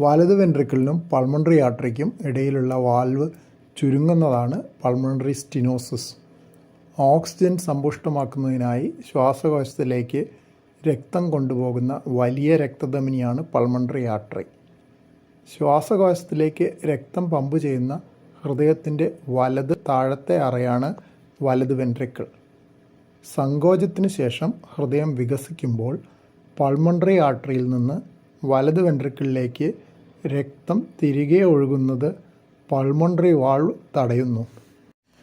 വലത് വെൻട്രിക്കിളിനും പൾമണറി ആർട്ടറിക്കും ഇടയിലുള്ള വാൽവ് ചുരുങ്ങുന്നതാണ് പൾമണറി സ്റ്റിനോസിസ് ഓക്സിജൻ സമ്പുഷ്ടമാക്കുന്നതിനായി ശ്വാസകോശത്തിലേക്ക് രക്തം കൊണ്ടുപോകുന്ന വലിയ രക്തധമനിയാണ് പൾമണറി ആർട്ടറി ശ്വാസകോശത്തിലേക്ക് രക്തം പമ്പ് ചെയ്യുന്ന ഹൃദയത്തിന്റെ വലത് താഴത്തെ അറയാണ് വലത് വെൻട്രിക്കിൾ സങ്കോചത്തിന് ശേഷം ഹൃദയം വികസിക്കുമ്പോൾ പൾമണറി ആർട്ടറിയിൽ നിന്ന് വലത് വെൻട്രിക്കിളിലേക്ക് രക്തം തിരികെ ഒഴുകുന്നത് പൾമണറി വാൾവ് തടയുന്നു.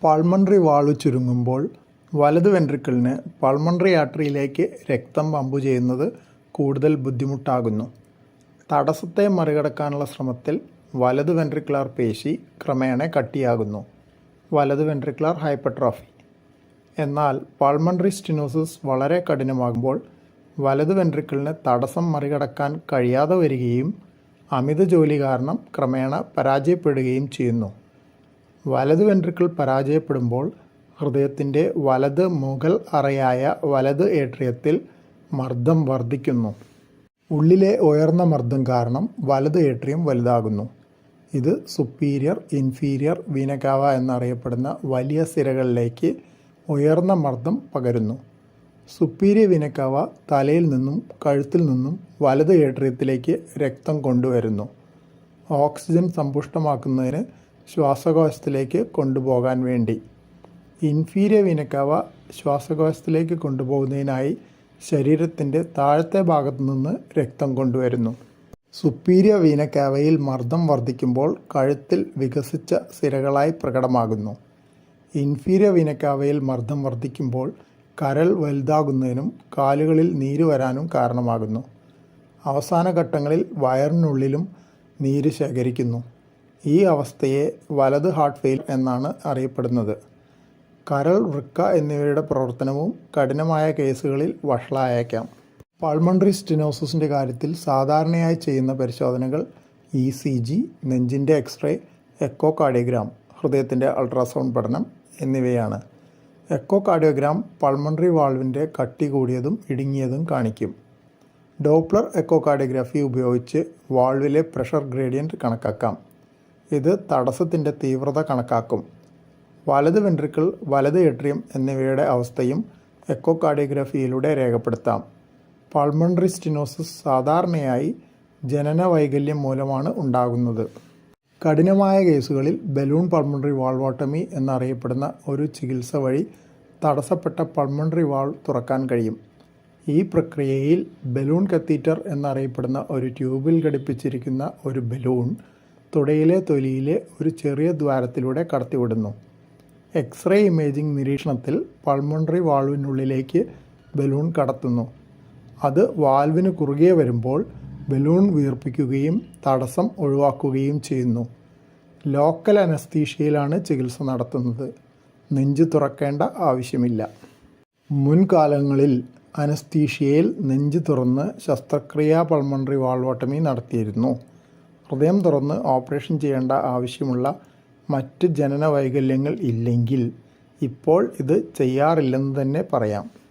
പൾമണറി വാൾവ് ചുരുങ്ങുമ്പോൾ വലത് വെൻട്രിക്കിളിന് പൾമണറി ആർട്ടറിയിലേക്ക് രക്തം പമ്പ് ചെയ്യുന്നത് കൂടുതൽ ബുദ്ധിമുട്ടാകുന്നു. തടസ്സത്തെ മറികടക്കാനുള്ള ശ്രമത്തിൽ വലത് വെൻട്രിക്കുലാർ പേശി ക്രമേണ കട്ടിയാകുന്നു. വലത് വെൻട്രിക്കുലാർ ഹൈപ്പർട്രോഫി. എന്നാൽ പൾമൺറി സ്റ്റിനോസിസ് വളരെ കഠിനമാകുമ്പോൾ വലത് വെൻട്രിക്കിളിന് തടസ്സം മറികടക്കാൻ കഴിയാതെ വരികയും അമിത ജോലി കാരണം ക്രമേണ പരാജയപ്പെടുകയും ചെയ്യുന്നു. വലത് വെൻട്രിക്കിൾ പരാജയപ്പെടുമ്പോൾ ഹൃദയത്തിന്റെ വലത് മുകൾ അറയായ വലത് ഏട്രിയത്തിൽ മർദ്ദം വർദ്ധിക്കുന്നു. ഉള്ളിലെ ഉയർന്ന മർദ്ദം കാരണം വലത് ഏട്രിയം വലുതാകുന്നു. ഇത് സുപ്പീരിയർ ഇൻഫീരിയർ വീനകാവ എന്നറിയപ്പെടുന്ന വലിയ സിരകളിലേക്ക് ഉയർന്ന മർദ്ദം പകരുന്നു. സുപ്പീരിയർ വിനക്കവ തലയിൽ നിന്നും കഴുത്തിൽ നിന്നും വലത് ഏട്രിയത്തിലേക്ക് രക്തം കൊണ്ടുവരുന്നു. ഓക്സിജൻ സമ്പുഷ്ടമാക്കുന്നതിന് ശ്വാസകോശത്തിലേക്ക് കൊണ്ടുപോകാൻ വേണ്ടി. ഇൻഫീരിയ വിനക്കവ ശ്വാസകോശത്തിലേക്ക് കൊണ്ടുപോകുന്നതിനായി ശരീരത്തിന്റെ താഴത്തെ ഭാഗത്തു നിന്ന് രക്തം കൊണ്ടുവരുന്നു. സുപ്പീരിയ വീനക്കാവയിൽ മർദ്ദം വർദ്ധിക്കുമ്പോൾ കഴുത്തിൽ വികസിച്ച സിരകളായി പ്രകടമാകുന്നു. ഇൻഫീരിയ വീനക്കാവയിൽ മർദ്ദം വർദ്ധിക്കുമ്പോൾ കരൾ വലുതാകുന്നതിനും കാലുകളിൽ നീര് വരാനും കാരണമാകുന്നു. അവസാന ഘട്ടങ്ങളിൽ വയറിനുള്ളിലും നീര് ശേഖരിക്കുന്നു. ഈ അവസ്ഥയെ വലത് ഹാർട്ട് ഫെയിൽ എന്നാണ് അറിയപ്പെടുന്നത്. കരൾ വൃക്ക എന്നിവയുടെ പ്രവർത്തനവും കഠിനമായ കേസുകളിൽ വഷളായേക്കാം. പൾമണറി സ്റ്റിനോസിന്റെ കാര്യത്തിൽ സാധാരണയായി ചെയ്യുന്ന പരിശോധനകൾ ഇ സി ജി നെഞ്ചിന്റെ എക്സ്റേ എക്കോ കാർഡിയോഗ്രാം ഹൃദയത്തിന്റെ അൾട്രാസൗണ്ട് പഠനം എന്നിവയാണ്. എക്കോ കാർഡിയോഗ്രാം പൾമണറി വാൾവിന്റെ കട്ടി കൂടിയതും ഇടുങ്ങിയതും കാണിക്കും. ഡോപ്ലർ എക്കോ കാർഡിയോഗ്രാഫി ഉപയോഗിച്ച് വാൾവിലെ പ്രഷർ ഗ്രേഡിയന്റ് കണക്കാക്കാം. ഇത് തടസ്സത്തിന്റെ തീവ്രത കണക്കാക്കും. വലത് വെൻട്രിക്കിൾ വലത് എട്രിയം എന്നിവയുടെ അവസ്ഥയും എക്കോ കാർഡിയോഗ്രാഫിയിലൂടെ രേഖപ്പെടുത്താം. പൾമണറി സ്റ്റിനോസിസ് സാധാരണയായി ജനന വൈകല്യം മൂലമാണ് ഉണ്ടാകുന്നത്. കഠിനമായ കേസുകളിൽ ബലൂൺ പൾമണറി വാൾവാട്ടമി എന്നറിയപ്പെടുന്ന ഒരു ചികിത്സ വഴി തടസ്സപ്പെട്ട പൾമണറി വാൾ തുറക്കാൻ കഴിയും. ഈ പ്രക്രിയയിൽ ബലൂൺ കത്തീറ്റർ എന്നറിയപ്പെടുന്ന ഒരു ട്യൂബിൽ ഘടിപ്പിച്ചിരിക്കുന്ന ഒരു ബലൂൺ തുടയിലെ തൊലിയിലെ ഒരു ചെറിയ ദ്വാരത്തിലൂടെ കടത്തിവിടുന്നു. എക്സ്റേ ഇമേജിംഗ് നിരീക്ഷണത്തിൽ പൾമണറി വാൾവിനുള്ളിലേക്ക് ബലൂൺ കടത്തുന്നു. അത് വാൽവിന് കുറുകെ വരുമ്പോൾ ബലൂൺ വീർപ്പിക്കുകയും തടസ്സം ഒഴിവാക്കുകയും ചെയ്യുന്നു. ലോക്കൽ അനസ്തീഷ്യയിലാണ് ചികിത്സ നടത്തുന്നത്. നെഞ്ച് തുറക്കേണ്ട ആവശ്യമില്ല. മുൻകാലങ്ങളിൽ അനസ്തീഷ്യയിൽ നെഞ്ച് തുറന്ന് ശസ്ത്രക്രിയാ പൾമണറി വാൾവോട്ടമി നടത്തിയിരുന്നു. ഹൃദയം തുറന്ന് ഓപ്പറേഷൻ ചെയ്യേണ്ട ആവശ്യമുള്ള മറ്റ് ജനന വൈകല്യങ്ങൾ ഇല്ലെങ്കിൽ ഇപ്പോൾ ഇത് ചെയ്യാറില്ലെന്ന് തന്നെ പറയാം.